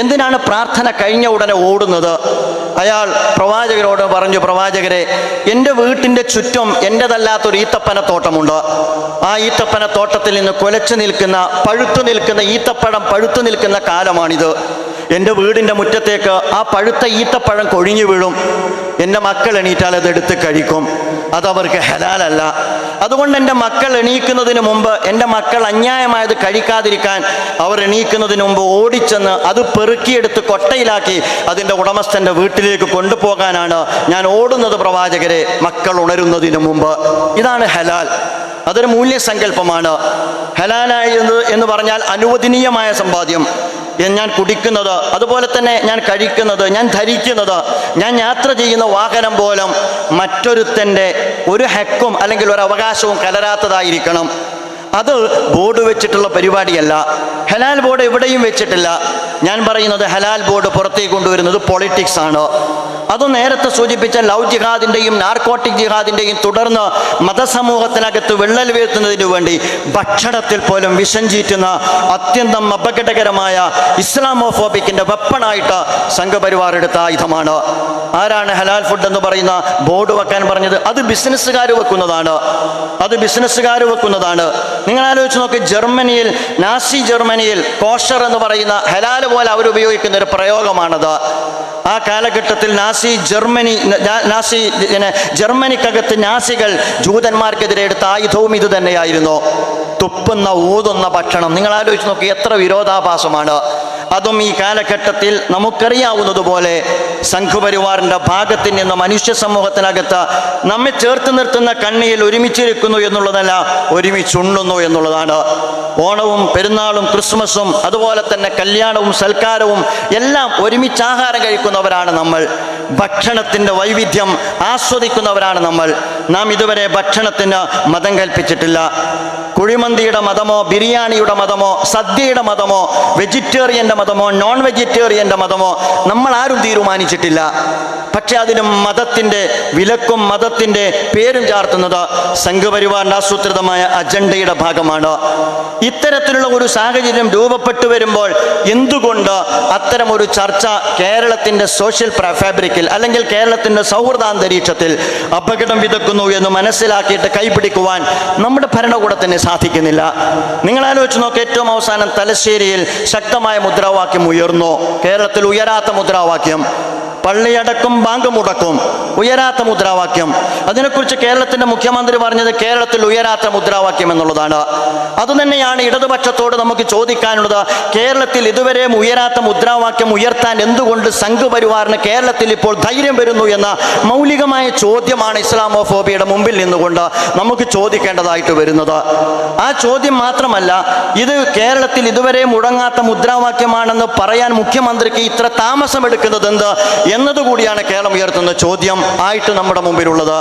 എന്തിനാണ് പ്രാർത്ഥന കഴിഞ്ഞ ഉടനെ ഓടുന്നത്? അയാൾ പ്രവാചകരോട് പറഞ്ഞു പ്രവാചകരെ എന്റെ വീട്ടിന്റെ ചുറ്റും എന്റെതല്ലാത്തൊരു ഈത്തപ്പന തോട്ടമുണ്ട് ആ ഈത്തപ്പന തോട്ടത്തിൽ നിന്ന് കുലച്ചു നിൽക്കുന്ന പഴുത്തു നിൽക്കുന്ന ഈത്തപ്പഴം പഴുത്തു നിൽക്കുന്ന കാലമാണിത്. എന്റെ വീടിന്റെ മുറ്റത്തേക്ക് ആ പഴുത്ത ഈത്തപ്പഴം കൊഴിഞ്ഞു വീഴും. എന്റെ മക്കൾ എണീറ്റാൽ അത് എടുത്ത് കഴിക്കും. അതവർക്ക് ഹലാലല്ല. അതുകൊണ്ട് എന്റെ മക്കൾ എണീക്കുന്നതിന് മുമ്പ് എന്റെ മക്കൾ അന്യായമായത് കഴിക്കാതിരിക്കാൻ അവർ എണീക്കുന്നതിന് മുമ്പ് ഓടിച്ചെന്ന് അത് പെറുക്കിയെടുത്ത് കൊട്ടയിലാക്കി അതിന്റെ ഉടമസ്ഥന്റെ വീട്ടിലേക്ക് കൊണ്ടുപോകാനാണ് ഞാൻ ഓടുന്നത് പ്രവാചകരെ. മക്കൾ ഉണരുന്നതിന് മുമ്പ്. ഇതാണ് ഹലാൽ. അതൊരു മൂല്യസങ്കല്പമാണ്. ഹലാലായത് എന്ന് പറഞ്ഞാൽ അനുവദനീയമായ സമ്പാദ്യം. ഞാൻ കുടിക്കുന്നത് അതുപോലെ തന്നെ ഞാൻ കഴിക്കുന്നത് ഞാൻ ധരിക്കുന്നത് ഞാൻ യാത്ര ചെയ്യുന്ന വാഹനം പോലും മറ്റൊരുത്തന്റെ ഒരു ഹെക്കും അല്ലെങ്കിൽ ഒരു അവകാശവും കലരാത്തതായിരിക്കണം. അത് ബോർഡ് വെച്ചിട്ടുള്ള പരിപാടിയല്ല. ഹലാൽ ബോർഡ് എവിടെയും വെച്ചിട്ടില്ല. ഞാൻ പറയുന്നത് ഹലാൽ ബോർഡ് പുറത്തേക്ക് കൊണ്ടുവരുന്നത് പൊളിറ്റിക്സ് ആണ്. അത് നേരത്തെ സൂചിപ്പിച്ച ലവ് ജിഹാദിന്റെയും നാർക്കോട്ടിക് ജിഹാദിന്റെയും തുടർന്ന് മതസമൂഹത്തിനകത്ത് വിള്ളൽ വീഴ്ത്തുന്നതിന് വേണ്ടി ഭക്ഷണത്തിൽ പോലും വിഷം ചീറ്റുന്ന അത്യന്തം അപകടകരമായ ഇസ്ലാമോഫോബിക്കിന്റെ വെപ്പണായിട്ട് സംഘപരിവാർ എടുത്ത ആയുധമാണ്. ആരാണ് ഹലാൽ ഫുഡ് എന്ന് പറയുന്ന ബോർഡ് വെക്കാൻ പറഞ്ഞത്? അത് ബിസിനസ്സുകാർ വെക്കുന്നതാണ്. അത് ബിസിനസ്സുകാർ വെക്കുന്നതാണ്. നിങ്ങൾ ആലോചിച്ച് നോക്ക് ജർമ്മനിയിൽ നാസി ജർമ്മനിയിൽ കോഷർ എന്ന് പറയുന്ന ഹലാൽ പോലെ അവരുപയോഗിക്കുന്ന ഒരു പ്രയോഗമാണത്. ആ കാലഘട്ടത്തിൽ നാസി ജർമ്മനി നാസി ജർമ്മനിക്കകത്ത് നാസികൾ ജൂതന്മാർക്കെതിരെ എടുത്ത ആയുധവും ഇത് തന്നെയായിരുന്നു. തുപ്പുന്ന ഊതുന്ന ഭക്ഷണം. നിങ്ങൾ ആലോചിച്ച് നോക്കി എത്ര വിരോധാഭാസമാണ്. അതും ഈ കാലഘട്ടത്തിൽ നമുക്കറിയാവുന്നതുപോലെ സംഘപരിവാറിന്റെ ഭാഗത്തിൽ നിന്ന് മനുഷ്യ സമൂഹത്തിനകത്ത് നമ്മെ ചേർത്ത് നിർത്തുന്ന കണ്ണിയിൽ ഒരുമിച്ചിരിക്കുന്നു എന്നുള്ളതല്ല ഒരുമിച്ചുണ്ണുന്നു എന്നുള്ളതാണ്. ഓണവും പെരുന്നാളും ക്രിസ്മസും അതുപോലെ തന്നെ കല്യാണവും സൽക്കാരവും എല്ലാം ഒരുമിച്ച് ആഹാരം കഴിക്കുന്നവരാണ് നമ്മൾ. ഭക്ഷണത്തിന്റെ വൈവിധ്യം ആസ്വദിക്കുന്നവരാണ് നമ്മൾ. നാം ഇതുവരെ ഭക്ഷണത്തിന് മതം കൽപ്പിച്ചിട്ടില്ല. കുഴിമന്തിയുടെ മതമോ ബിരിയാണിയുടെ മതമോ സദ്യയുടെ മതമോ വെജിറ്റേറിയന്റെ മതമോ നോൺ വെജിറ്റേറിയന്റെ മതമോ നമ്മൾ ആരും തീരുമാനിച്ചിട്ടില്ല. പക്ഷെ അതിന് മതത്തിന്റെ വിലക്കും മതത്തിന്റെ പേരും ചാർത്തുന്നത് സംഘപരിവാറിന്റെ ആസൂത്രിതമായ അജണ്ടയുടെ ഭാഗമാണ്. ഇത്തരത്തിലുള്ള ഒരു സാഹചര്യം രൂപപ്പെട്ടു വരുമ്പോൾ എന്തുകൊണ്ട് അത്തരം ഒരു ചർച്ച കേരളത്തിന്റെ സോഷ്യൽ ഫാബ്രിക്കിൽ അല്ലെങ്കിൽ കേരളത്തിന്റെ സൗഹൃദാന്തരീക്ഷത്തിൽ അപകടം വിതക്കുന്നു എന്ന് മനസ്സിലാക്കിയിട്ട് കൈപിടിക്കുവാൻ നമ്മുടെ ഭരണകൂടത്തിന് സാധിക്കുന്നില്ല. നിങ്ങൾ ആലോചിച്ച് നോക്ക് ഏറ്റവും അവസാനം തലശ്ശേരിയിൽ ശക്തമായ മുദ്രാവാക്യം ഉയർന്നു. കേരളത്തിൽ ഉയരാത്ത മുദ്രാവാക്യം. പള്ളിയടക്കും ബാങ്ക് മുടക്കും. ഉയരാത്ത മുദ്രാവാക്യം. അതിനെക്കുറിച്ച് കേരളത്തിന്റെ മുഖ്യമന്ത്രി പറഞ്ഞത് കേരളത്തിൽ ഉയരാത്ത മുദ്രാവാക്യം എന്നുള്ളതാണ്. അതുതന്നെയാണ് ഇടതുപക്ഷത്തോട് നമുക്ക് ചോദിക്കാനുള്ളത്. കേരളത്തിൽ ഇതുവരെയും ഉയരാത്ത മുദ്രാവാക്യം ഉയർത്താൻ എന്തുകൊണ്ട് സംഘപരിവാറിന് കേരളത്തിൽ ഇപ്പോൾ ധൈര്യം വരുന്നു എന്ന മൗലികമായ ചോദ്യമാണ് ഇസ്ലാമോഫോബിയുടെ മുമ്പിൽ നിന്നുകൊണ്ട് നമുക്ക് ചോദിക്കേണ്ടതായിട്ട് വരുന്നത്. ആ ചോദ്യം മാത്രമല്ല ഇത് കേരളത്തിൽ ഇതുവരെ മുടങ്ങാത്ത മുദ്രാവാക്യമാണെന്ന് പറയാൻ മുഖ്യമന്ത്രിക്ക് ഇത്ര താമസം എടുക്കുന്നത് എന്ത് എന്നതുകൂടിയാണ് കേരളം ഉയർത്തുന്ന ചോദ്യം ആയിട്ട് നമ്മുടെ മുമ്പിലുള്ളത്.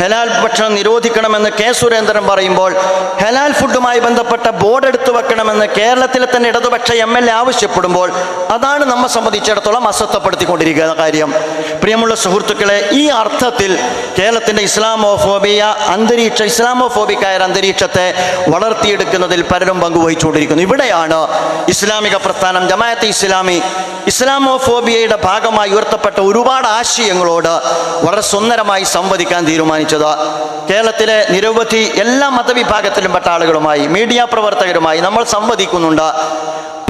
ഹലാൽ ഭക്ഷണം നിരോധിക്കണമെന്ന് കെ സുരേന്ദ്രൻ പറയുമ്പോൾ ഹലാൽ ഫുഡുമായി ബന്ധപ്പെട്ട ബോർഡ് എടുത്തു വെക്കണമെന്ന് കേരളത്തിലെ തന്നെ ഇടതുപക്ഷ എം എൽ എ ആവശ്യപ്പെടുമ്പോൾ അതാണ് നമ്മെ സംബന്ധിച്ചിടത്തോളം അസ്വസ്ഥപ്പെടുത്തിക്കൊണ്ടിരിക്കുന്ന കാര്യം. പ്രിയമുള്ള സുഹൃത്തുക്കളെ ഈ അർത്ഥത്തിൽ കേരളത്തിന്റെ ഇസ്ലാമോഫോബിയ അന്തരീക്ഷ ഇസ്ലാമോഫോബിക്കായ അന്തരീക്ഷത്തെ വളർത്തിയെടുക്കുന്നതിൽ പലരും പങ്കുവഹിച്ചുകൊണ്ടിരിക്കുന്നു. ഇവിടെയാണ് ഇസ്ലാമിക പ്രസ്ഥാനം. ജമാഅത്തെ ഇസ്ലാമി ഇസ്ലാമോഫോബിയയുടെ ഭാഗമായി ഉയർത്തപ്പെട്ട ഒരുപാട് ആശയങ്ങളോട് വളരെ സുന്ദരമായി സംവദിക്കാൻ തീരുമാനിച്ചത് കേരളത്തിലെ നിരവധി എല്ലാ മതവിഭാഗത്തിലും പെട്ട ആളുകളുമായി മീഡിയ പ്രവർത്തകരുമായി നമ്മൾ സംവദിക്കുന്നുണ്ട്.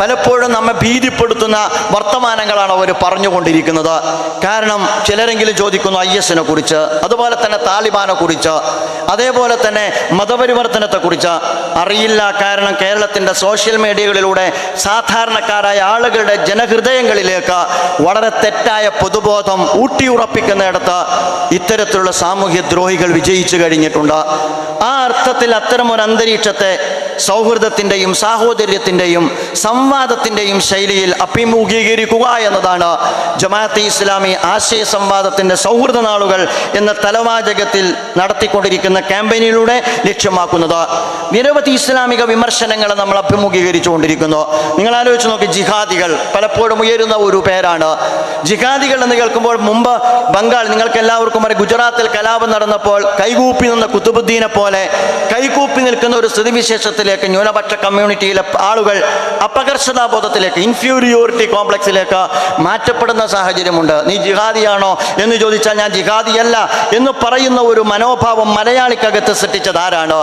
പലപ്പോഴും നമ്മെ ഭീതിപ്പെടുത്തുന്ന വർത്തമാനങ്ങളാണ് അവർ പറഞ്ഞുകൊണ്ടിരിക്കുന്നത്. കാരണം ചിലരെങ്കിലും ചോദിക്കുന്നു ഐ എസിനെ കുറിച്ച്. അതുപോലെ തന്നെ താലിബാനെ കുറിച്ച് അതേപോലെ തന്നെ മതപരിവർത്തനത്തെക്കുറിച്ച് അറിയില്ല. കാരണം കേരളത്തിന്റെ സോഷ്യൽ മീഡിയകളിലൂടെ സാധാരണക്കാരായ ആളുകളുടെ ജനഹൃദയങ്ങളിലേക്ക് വളരെ തെറ്റായ പൊതുബോധം ഊട്ടിയുറപ്പിക്കുന്നിടത്ത് ഇത്തരത്തിലുള്ള സാമൂഹ്യ ദ്രോഹികൾ വിജയിച്ചു കഴിഞ്ഞിട്ടുണ്ട്. ആ അർത്ഥത്തിൽ അത്തരമൊരു അന്തരീക്ഷത്തെ സൗഹൃദത്തിന്റെയും സാഹോദര്യത്തിന്റെയും സംവാദത്തിന്റെയും ശൈലിയിൽ അഭിമുഖീകരിക്കുക എന്നതാണ് ജമാഅത്തെ ഇസ്ലാമി ആശയ സംവാദത്തിന്റെ സൗഹൃദ നാളുകൾ എന്ന തലവാചകത്തിൽ നടത്തിക്കൊണ്ടിരിക്കുന്ന ക്യാമ്പയിനിലൂടെ ലക്ഷ്യമാക്കുന്നത്. നിരവധി ഇസ്ലാമിക വിമർശനങ്ങൾ നമ്മൾ അഭിമുഖീകരിച്ചു കൊണ്ടിരിക്കുന്നു നിങ്ങൾ ആലോചിച്ച് നോക്കി ജിഹാദികൾ പലപ്പോഴും ഉയരുന്ന ഒരു പേരാണ്. ജിഹാദികൾ എന്ന് കേൾക്കുമ്പോൾ മുമ്പ് ബംഗാൾ നിങ്ങൾക്ക് എല്ലാവർക്കും അറിയാം ഗുജറാത്തിൽ കലാപം നടന്നപ്പോൾ കൈകൂപ്പി നിന്ന കുത്തുബുദ്ദീനെ പോലെ കൈകൂപ്പി നിൽക്കുന്ന ഒരു സ്ഥിതിവിശേഷത്തിലേക്ക് ന്യൂനപക്ഷ കമ്മ്യൂണിറ്റിയിലെ ആളുകൾ അപകർഷതാബോധത്തിലേക്ക് ഇൻഫീരിയോറിറ്റി കോംപ്ലക്സിലേക്ക് മാറ്റപ്പെടുന്ന സാഹചര്യമുണ്ട്. നീ ജിഹാദിയാണോ എന്ന് ചോദിച്ചാൽ ഞാൻ ജിഹാദിയല്ല എന്ന് പറയുന്ന ഒരു മനോഭാവം മലയാളിക്കകത്ത് സൃഷ്ടിച്ചത് ആരാണ്?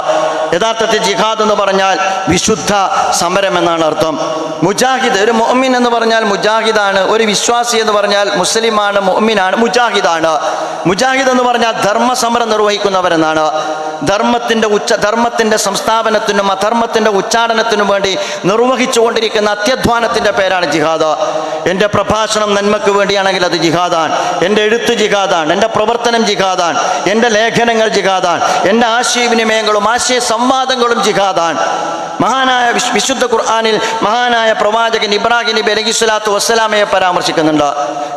യഥാർത്ഥത്തിൽ ജിഹാദ് എന്ന് പറഞ്ഞാൽ വിശുദ്ധ സമരം എന്നാണ് അർത്ഥം. മുജാഹിദ് ഒരു മൊഹ്മിൻ എന്ന് പറഞ്ഞാൽ മുജാഹിദാണ്. ഒരു വിശ്വാസി എന്ന് പറഞ്ഞാൽ മുസ്ലിമാണ് മൊഹ്മിനാണ് മുജാഹിദാണ്. മുജാഹിദ് എന്ന് പറഞ്ഞാൽ ധർമ്മസമരം നിർവഹിക്കുന്നവരെന്നാണ്. ധർമ്മത്തിന്റെ ഉച്ച ധർമ്മത്തിന്റെ സംസ്ഥാപനത്തിനും അധർമ്മത്തിന്റെ ഉച്ചാടനത്തിനു വേണ്ടി നിർവഹിച്ചുകൊണ്ടിരിക്കുന്ന അത്യധ്വാനത്തിന്റെ പേരാണ് ജിഹാദ്. എന്റെ പ്രഭാഷണം നന്മയ്ക്ക് വേണ്ടിയാണെങ്കിൽ അത് ജിഹാദാണ്. എന്റെ എഴുത്ത് ജിഹാദാണ്. എന്റെ പ്രവർത്തനം ജിഹാദാണ്. എന്റെ ലേഖനങ്ങൾ ജിഹാദാണ്. എന്റെ ആശയവിനിമയങ്ങളും ആശയ സംവാദങ്ങളും ജിഹാദാണ്. മഹാനായ വിശുദ്ധ ഖുർആാനിൽ മഹാനായ പ്രവാചകൻ ഇബ്രാഹിം നബി അലഹി സ്വലാത്തു വസ്സലാമയെ പരാമർശിക്കുന്നുണ്ട്.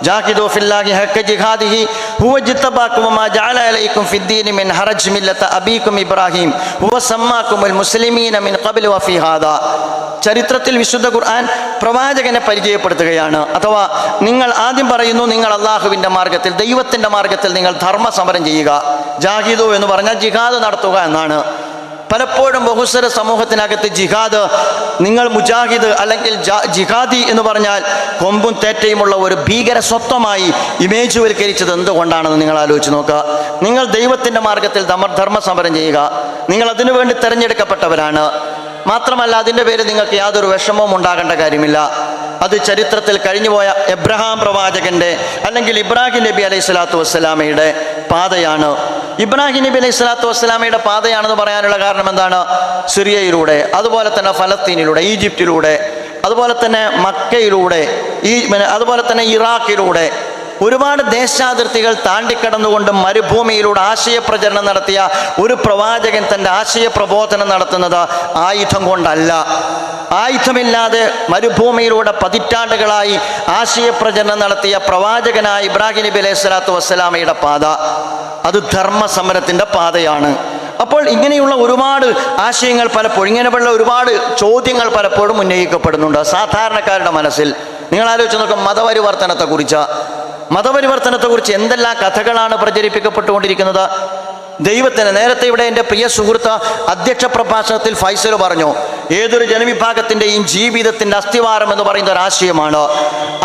ജാഹിദു ഫില്ലാഹി ജിഹാദിഹി ഹുവ ജഅല അലൈക്കും ഫിദ്ദീനി മിൻ ഹറജ് മില്ലത ഇബ്രാഹിം ഹുവ ചരിത്രത്തിൽ വിശുദ്ധ ഖുർആൻ പ്രവാചകനെ പരിചയപ്പെടുത്തുകയാണ്. അഥവാ നിങ്ങൾ ആദ്യം പറയുന്നു നിങ്ങൾ അള്ളാഹുവിന്റെ മാർഗത്തിൽ ദൈവത്തിന്റെ മാർഗത്തിൽ നിങ്ങൾ ധർമ്മ സമരം ചെയ്യുക. ജാഹിദു എന്ന് പറഞ്ഞാൽ ജിഹാദ് നടത്തുക എന്നാണ്. പലപ്പോഴും ബഹുസ്വര സമൂഹത്തിനകത്ത് ജിഹാദ് നിങ്ങൾ മുജാഹിദ് അല്ലെങ്കിൽ ജിഹാദി എന്ന് പറഞ്ഞാൽ കൊമ്പും തേറ്റയുമുള്ള ഒരു ഭീകര സ്വത്വമായി ഇമേജ് വൽക്കരിച്ചത് എന്തുകൊണ്ടാണെന്ന് നിങ്ങൾ ആലോചിച്ച് നോക്കുക. നിങ്ങൾ ദൈവത്തിന്റെ മാർഗത്തിൽ ധർമ്മ സമരം ചെയ്യുക. നിങ്ങൾ അതിനുവേണ്ടി തിരഞ്ഞെടുക്കപ്പെട്ടവരാണ്. മാത്രമല്ല അതിന്റെ പേര് നിങ്ങൾക്ക് യാതൊരു വിഷമവും ഉണ്ടാകേണ്ട കാര്യമില്ല. അത് ചരിത്രത്തിൽ കഴിഞ്ഞുപോയ എബ്രഹാം പ്രവാചകന്റെ അല്ലെങ്കിൽ ഇബ്രാഹിം നബി അലൈഹി സ്വലാത്തു വസ്സലാമയുടെ പാതയാണ്. ഇബ്രാഹിം നബി അലൈഹി സ്വലാത്തു വസ്സലാമയുടെ പാതയാണെന്ന് പറയാനുള്ള കാരണം എന്താണ്? സിറിയയിലൂടെ അതുപോലെ തന്നെ ഫലസ്തീനിലൂടെ ഈജിപ്തിലൂടെ അതുപോലെ തന്നെ മക്കയിലൂടെ ഈ അതുപോലെ തന്നെ ഇറാഖിലൂടെ ഒരുപാട് ദേശാതിർത്തികൾ താണ്ടിക്കടന്നുകൊണ്ട് മരുഭൂമിയിലൂടെ ആശയപ്രചരണം നടത്തിയ ഒരു പ്രവാചകൻ തന്റെ ആശയപ്രബോധനം നടത്തുന്നത് ആയുധം കൊണ്ടല്ല. ആയുധമില്ലാതെ മരുഭൂമിയിലൂടെ പതിറ്റാണ്ടുകളായി ആശയപ്രചരണം നടത്തിയ പ്രവാചകനായ ഇബ്രാഹിം നബി അലൈഹി സ്വലാത്തു വസ്സലാമയുടെ പാത. അത് ധർമ്മസമരത്തിന്റെ പാതയാണ്. അപ്പോൾ ഇങ്ങനെയുള്ള ഒരുപാട് ആശയങ്ങൾ പലപ്പോഴും ഇങ്ങനെയുള്ള ഒരുപാട് ചോദ്യങ്ങൾ പലപ്പോഴും ഉന്നയിക്കപ്പെടുന്നുണ്ട്. സാധാരണക്കാരുടെ മനസ്സിൽ. നിങ്ങൾ ആലോചിച്ച് നോക്കുക മതപരിവർത്തനത്തെക്കുറിച്ച്. മതപരിവർത്തനത്തെക്കുറിച്ച് എന്തെല്ലാം കഥകളാണ് പ്രചരിപ്പിക്കപ്പെട്ടുകൊണ്ടിരിക്കുന്നത്? ദൈവത്തിന് നേരത്തെ ഇവിടെ എന്റെ പ്രിയ സുഹൃത്ത് അധ്യക്ഷ പ്രഭാഷണത്തിൽ ഫൈസൽ പറഞ്ഞു ഏതൊരു ജനവിഭാഗത്തിന്റെയും ജീവിതത്തിന്റെ അസ്ഥിവാരം എന്ന് പറയുന്ന ഒരു ആശയമാണ്.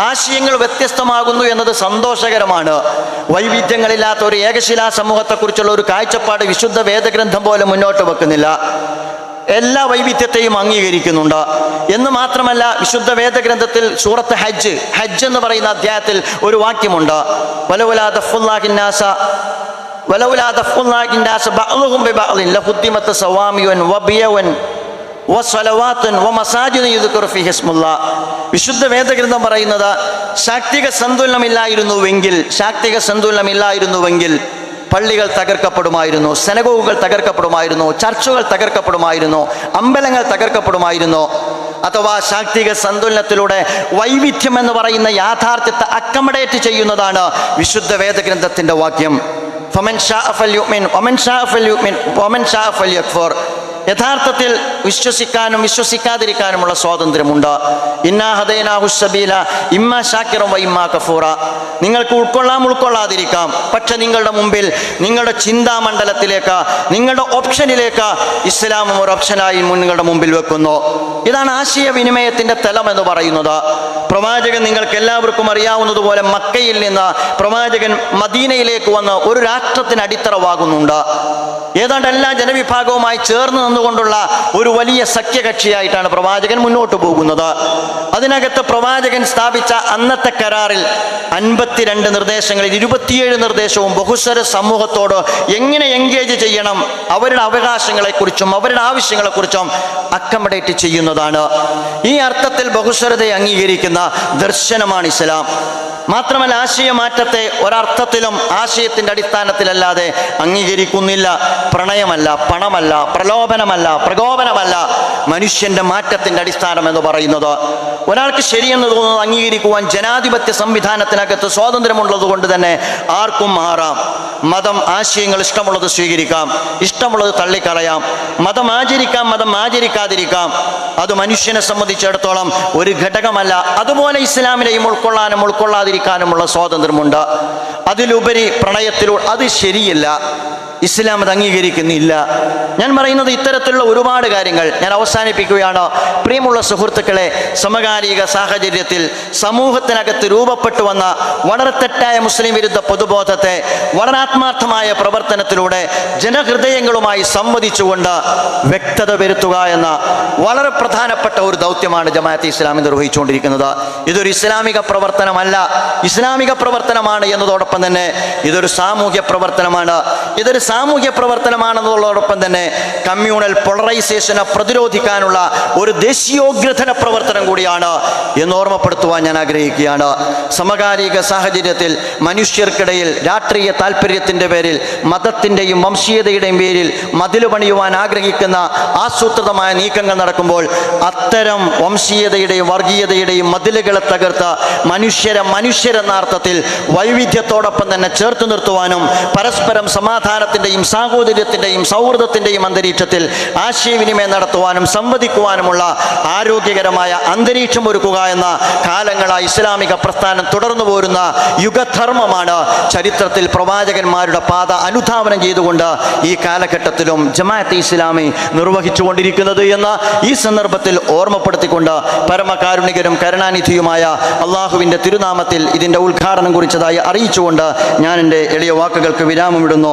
ആശയങ്ങൾ വ്യത്യസ്തമാകുന്നു എന്നത് സന്തോഷകരമാണ്. വൈവിധ്യങ്ങളില്ലാത്ത ഒരു ഏകശിലാ സമൂഹത്തെക്കുറിച്ചുള്ള ഒരു കാഴ്ചപ്പാട് വിശുദ്ധ വേദഗ്രന്ഥം പോലെ മുന്നോട്ട് വെക്കുന്നില്ല. എല്ലാ വൈവിധ്യത്തെയും അംഗീകരിക്കുന്നുണ്ട്. എന്ന് മാത്രമല്ല വിശുദ്ധ വേദഗ്രന്ഥത്തിൽ സൂറത്ത് ഹജ്ജ് ഹജ്ജ് എന്ന് പറയുന്ന അധ്യായത്തിൽ ഒരു വാക്യമുണ്ട്. വലവുലാ വിശുദ്ധ വേദഗ്രന്ഥം പറയുന്നത് ശാക്തിക സന്തുലനമില്ലായിരുന്നുവെങ്കിൽ ശാക്തിക സന്തുലനമില്ലായിരുന്നുവെങ്കിൽ പള്ളികൾ തകർക്കപ്പെടുമായിരുന്നു സെനഗോഗുകൾ തകർക്കപ്പെടുമായിരുന്നു ചർച്ചുകൾ തകർക്കപ്പെടുമായിരുന്നു അമ്പലങ്ങൾ തകർക്കപ്പെടുമായിരുന്നു. അഥവാ ശാക്തിക സന്തുലനത്തിലൂടെ വൈവിധ്യം എന്ന് പറയുന്ന യാഥാർത്ഥ്യത്തെ അക്കമഡേറ്റ് ചെയ്യുന്നതാണ് വിശുദ്ധ വേദഗ്രന്ഥത്തിന്റെ വാക്യം. ഫമൻ ഷാ ഫൽയുമിൻ ഒമൻ ഷാ ഫൽയുമിൻ ഒമൻ ഷാ ഫൽയക്ഫർ യഥാർത്ഥത്തിൽ വിശ്വസിക്കാനും വിശ്വസിക്കാതിരിക്കാനുമുള്ള സ്വാതന്ത്ര്യമുണ്ട്. ഇന്നാ സബീല ഇമ്മ ഷാക്കിറും വൈമ്മ കഫൂറ. നിങ്ങൾക്ക് ഉൾക്കൊള്ളാം ഉൾക്കൊള്ളാതിരിക്കാം. പക്ഷെ നിങ്ങളുടെ മുമ്പിൽ നിങ്ങളുടെ ചിന്താമണ്ഡലത്തിലേക്ക് നിങ്ങളുടെ ഓപ്ഷനിലേക്ക് ഇസ്ലാമും ഒരു ഓപ്ഷനായി നിങ്ങളുടെ മുമ്പിൽ വെക്കുന്നു. ഇതാണ് ആശയവിനിമയത്തിന്റെ തലം എന്ന് പറയുന്നത്. പ്രവാചകൻ നിങ്ങൾക്ക് എല്ലാവർക്കും അറിയാവുന്നതുപോലെ മക്കയിൽ നിന്ന് പ്രവാചകൻ മദീനയിലേക്ക് വന്ന് ഒരു രാഷ്ട്രത്തിന് അടിത്തറവാകുന്നുണ്ട്. ഏതാണ്ട് എല്ലാ ജനവിഭാഗവുമായി ചേർന്ന് നിന്നുകൊണ്ടുള്ള ഒരു വലിയ സഖ്യകക്ഷിയായിട്ടാണ് പ്രവാചകൻ മുന്നോട്ട് പോകുന്നത്. അതിനകത്ത് പ്രവാചകൻ സ്ഥാപിച്ച അന്നത്തെ കരാറിൽ അൻപത്തിരണ്ട് നിർദ്ദേശങ്ങളിൽ ഇരുപത്തിയേഴ് നിർദ്ദേശവും ബഹുസ്വര സമൂഹത്തോട് എങ്ങനെ എൻഗേജ് ചെയ്യണം അവരുടെ അവകാശങ്ങളെക്കുറിച്ചും അവരുടെ ആവശ്യങ്ങളെക്കുറിച്ചും അക്കമഡേറ്റ് ചെയ്യുന്നതാണ്. ഈ അർത്ഥത്തിൽ ബഹുസ്വരതയെ അംഗീകരിക്കുന്ന ദർശനമാണ് ഇസ്ലാം. മാത്രമല്ല ആശയമാറ്റത്തെ ഒരർത്ഥത്തിലും ആശയത്തിന്റെ അടിസ്ഥാനത്തിലല്ലാതെ അംഗീകരിക്കുന്നില്ല. പ്രണയമല്ല പണമല്ല പ്രലോഭനമല്ല പ്രകോപനമല്ല മനുഷ്യന്റെ മാറ്റത്തിന്റെ അടിസ്ഥാനം എന്ന് പറയുന്നത്. ഒരാൾക്ക് ശരിയെന്ന് തോന്നുന്നത് അംഗീകരിക്കുവാൻ ജനാധിപത്യ സംവിധാനത്തിനകത്ത് സ്വാതന്ത്ര്യമുള്ളത് കൊണ്ട് തന്നെ ആർക്കും മാറാം. മതം ആശയങ്ങൾ ഇഷ്ടമുള്ളത് സ്വീകരിക്കാം ഇഷ്ടമുള്ളത് തള്ളിക്കളയാം. മതം ആചരിക്കാം മതം ആചരിക്കാതിരിക്കാം. അത് മനുഷ്യനെ സംബന്ധിച്ചിടത്തോളം ഒരു ഘടകമല്ല. അതുപോലെ ഇസ്ലാമിനെയും ഉൾക്കൊള്ളാനും ഉൾക്കൊള്ളാതിരിക്കാനുമുള്ള സ്വാതന്ത്ര്യമുണ്ട്. അതിലുപരി പ്രണയത്തിലൂടെ അത് ശരിയല്ല. ഇസ്ലാം അത് അംഗീകരിക്കുന്നില്ല. ഞാൻ പറയുന്നത് ഇത്തരത്തിലുള്ള ഒരുപാട് കാര്യങ്ങൾ ഞാൻ അവസാനിപ്പിക്കുകയാണ്. പ്രിയമുള്ള സുഹൃത്തുക്കളെ സമകാലിക സാഹചര്യത്തിൽ സമൂഹത്തിനകത്ത് രൂപപ്പെട്ടു വന്ന വളരെ തെറ്റായ മുസ്ലിം വിരുദ്ധ പൊതുബോധത്തെ വളരാത്മാർത്ഥമായ പ്രവർത്തനത്തിലൂടെ ജനഹൃദയങ്ങളുമായി സംവദിച്ചുകൊണ്ട് വ്യക്തത വരുത്തുക എന്ന വളരെ പ്രധാനപ്പെട്ട ഒരു ദൗത്യമാണ് ജമാഅത്ത് ഇസ്ലാമി നിർവഹിച്ചുകൊണ്ടിരിക്കുന്നത്. ഇതൊരു ഇസ്ലാമിക പ്രവർത്തനമല്ല. ഇസ്ലാമിക പ്രവർത്തനമാണ് എന്നതോടൊപ്പം തന്നെ ഇതൊരു സാമൂഹ്യ പ്രവർത്തനമാണ്. ഇതൊരു സാമൂഹ്യ പ്രവർത്തനമാണെന്നുള്ളതോടൊപ്പം തന്നെ കമ്മ്യൂണൽ പോളറൈസേഷനെ പ്രതിരോധിക്കാനുള്ള ഒരു ദേശീയോഗ്രഥന പ്രവർത്തനം കൂടിയാണ് എന്ന് ഓർമ്മപ്പെടുത്തുവാൻ ഞാൻ ആഗ്രഹിക്കുകയാണ്. സമകാലിക സാഹചര്യത്തിൽ മനുഷ്യർക്കിടയിൽ രാഷ്ട്രീയ താല്പര്യത്തിന്റെ പേരിൽ മതത്തിന്റെയും വംശീയതയുടെയും പേരിൽ മതിൽ പണിയുവാൻ ആഗ്രഹിക്കുന്ന ആസൂത്രിതമായ നീക്കങ്ങൾ നടക്കുമ്പോൾ അത്തരം വംശീയതയുടെയും വർഗീയതയുടെയും മതിലുകളെ തകർത്ത് മനുഷ്യരെ മനുഷ്യരെന്ന അർത്ഥത്തിൽ വൈവിധ്യത്തോടൊപ്പം തന്നെ ചേർത്ത് നിർത്തുവാനും പരസ്പരം സമാധാനത്തിന്റെ സമാധാനത്തിന്റെയും സാഹോദര്യത്തിന്റെയും സൗഹൃദത്തിന്റെയും അന്തരീക്ഷത്തിൽ ആശയവിനിമയം നടത്തുവാനും സംവദിക്കുവാനുമുള്ള ആരോഗ്യകരമായ അന്തരീക്ഷം ഒരുക്കുക എന്ന കാലങ്ങളായി ഇസ്ലാമിക പ്രസ്ഥാനം തുടർന്നു പോരുന്ന യുഗധർമ്മമാണ് ചരിത്രത്തിൽ പ്രവാചകന്മാരുടെ പാത അനുധാവനം ചെയ്തുകൊണ്ട് ഈ കാലഘട്ടത്തിലും ജമാഅത്ത് ഇസ്ലാമി നിർവഹിച്ചുകൊണ്ടിരിക്കുന്നത് എന്ന ഈ സന്ദർഭത്തിൽ ഓർമ്മപ്പെടുത്തിക്കൊണ്ട് പരമകാരുണികരും കരുണാനിധിയുമായ അള്ളാഹുവിന്റെ തിരുനാമത്തിൽ ഇതിന്റെ ഉദ്ഘാടനം കുറിച്ചതായി അറിയിച്ചുകൊണ്ട് ഞാൻ എന്റെ എളിയ വാക്കുകൾക്ക് വിരാമമിടുന്നു.